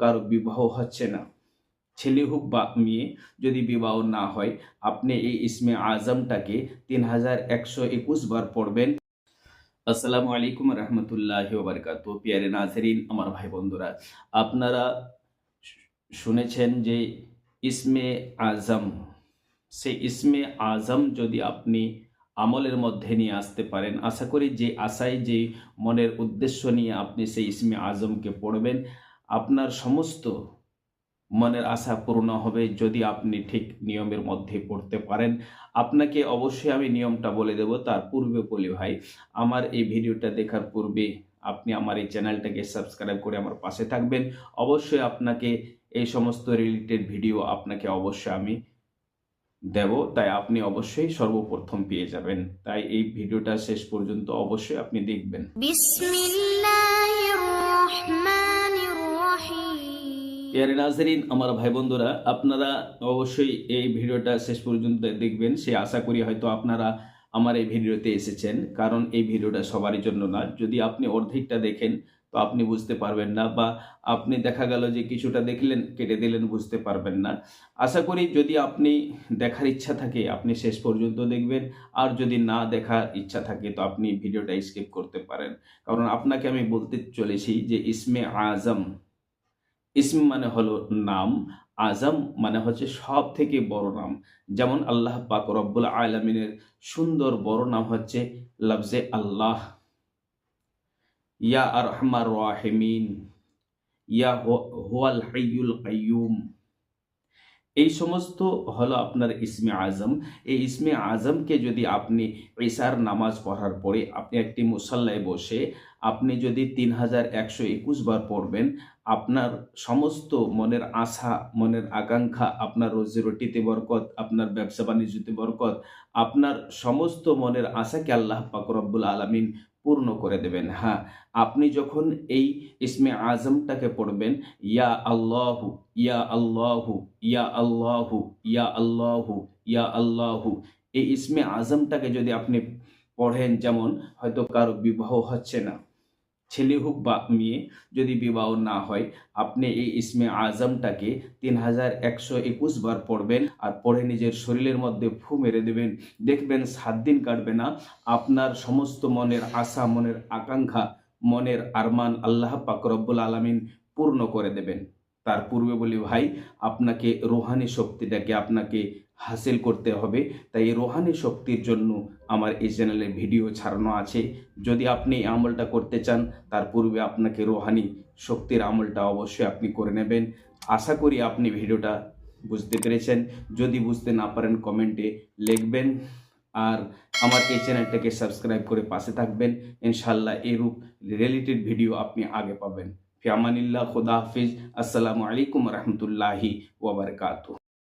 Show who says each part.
Speaker 1: কারও বিবাহ হচ্ছে না। ছেলে হোক বা মেয়ে, যদি বিবাহ না হয়, আপনি এই ইসমে আজমটাকে তিন হাজার একশো একুশ বার পড়বেন। আসসালামু আলাইকুম রহমতুল্লাহ বারকাত পিয়ারে নাজরিন, আমার ভাই বন্ধুরা, আপনারা শুনেছেন যে ইসমে আজম, সেই ইসমে আজম যদি আপনি আমলের মধ্যে নিয়ে আসতে পারেন, আশা করি যে আশায় যে মনের উদ্দেশ্য নিয়ে আপনি সেই ইসমে আজমকে পড়বেন। আপনার সমস্ত মনের আশা পূর্ণ হবে যদি আপনি ঠিক নিয়মের মধ্যে পড়তে পারেন। আপনাকে অবশ্যই আমি নিয়মটা বলে দেব, তার পূর্বে বলি ভাই, আমার এই ভিডিওটা দেখার পূর্বে আপনি আমার এই চ্যানেলটাকে সাবস্ক্রাইব করে আমার পাশে থাকবেন। অবশ্যই আপনাকে এই সমস্ত রিলেটেড ভিডিও আপনাকে অবশ্যই আমি দেব, তাই আপনি অবশ্যই সর্বপ্রথম পেয়ে যাবেন। তাই এই ভিডিওটা শেষ পর্যন্ত অবশ্যই আপনি দেখবেন।
Speaker 2: বিসমিল্লাহির
Speaker 1: রহমান এর আমার ভাই বন্ধুরা আপনারা অবশ্যই এই ভিডিওটা শেষ পর্যন্ত দেখবেন। সে আশা করি হয়তো আপনারা আমার এই ভিডিওতে এসেছেন, কারণ এই ভিডিওটা সবারই জন্য না। যদি আপনি অর্ধেকটা দেখেন, তো আপনি বুঝতে পারবেন না, বা আপনি দেখা গেল যে কিছুটা দেখলেন, কেটে দিলেন, বুঝতে পারবেন না। আশা করি যদি আপনি দেখার ইচ্ছা থাকে, আপনি শেষ পর্যন্ত দেখবেন। আর যদি না দেখার ইচ্ছা থাকে, তো আপনি ভিডিওটা স্কিপ করতে পারেন। কারণ আপনাকে আমি বলতে চলেছি যে, ইসমে আজম ইসম মানে হলো নাম, আজম মানে হচ্ছে সব থেকে বড় নাম। যেমন আল্লাহ পাক রব্বুল আলমিনের সুন্দর বড় নাম হচ্ছে লফজে আল্লাহ। ইয়া আর রহমার রাহিমিন, ইয়া হুয়াল হাইয়ুল কাইয়ুম। এই সমস্ত হলো আপনার ইসমে আজম। এই ইসমে আজমকে যদি আপনি ঈশার নামাজ পড়ার পরে আপনি একটি মুসাল্লায় বসে আপনি যদি তিন হাজার একশো একুশ বার পড়বেন, আপনার সমস্ত মনের আশা, মনের আকাঙ্ক্ষা, আপনার রোজি রুটিতে বরকত, আপনার ব্যবসা বাণিজ্যতে বরকত, আপনার সমস্ত মনের আশাকে আল্লাহ পাক রব্বুল আলমিন পূর্ণ করে দেবেন। হ্যাঁ আপনি যখন এই ইসমে আজমটাকে পড়বেন, ইয়া আল্লাহু ইয়া আল্লাহু ইয়া আল্লাহু ইয়া আল্লাহু ইয়া আল্লাহু, এই ইসমে আজমটাকে যদি আপনি পড়েন, যেমন হয়তো কারও বিবাহ হচ্ছে না ছেলে হোক বা মেয়ে যদি বিবাহ না হয়, আপনি এই ইসমে আজমটাকে তিন হাজার একশো একুশ বার পড়বেন আর পড়ে নিজের শরীরের মধ্যে ফু মেরে দেবেন। দেখবেন সাত দিন কাটবে না। আপনার সমস্ত মনের আশা, মনের আকাঙ্ক্ষা, মনের আরমান আল্লাহ পাক রব্বুল আলমিন পূর্ণ করে দেবেন। তার পূর্বে বলি, ভাই, আপনাকে রোহানি শক্তিটাকে আপনাকে হাসিল করতে হবে। তাই এই রোহানি শক্তির জন্য আমার এই চ্যানেলে ভিডিও ছাড়ানো আছে। যদি আপনি আমলটা করতে চান, তার পূর্বে আপনাকে রোহানি শক্তির আমলটা অবশ্যই আপনি করে নেবেন। আশা করি আপনি ভিডিওটা বুঝতে পেরেছেন। যদি বুঝতে না পারেন, কমেন্টে লিখবেন আর আমার এই চ্যানেলটাকে সাবস্ক্রাইব করে পাশে থাকবেন। ইনশাল্লাহ এরূপ রিলেটেড ভিডিও আপনি আগে পাবেন। ফিয়ামানিল্লাহ খুদা হাফিজ আসসালামু আলাইকুম রহমতুল্লাহি ওবরকাতু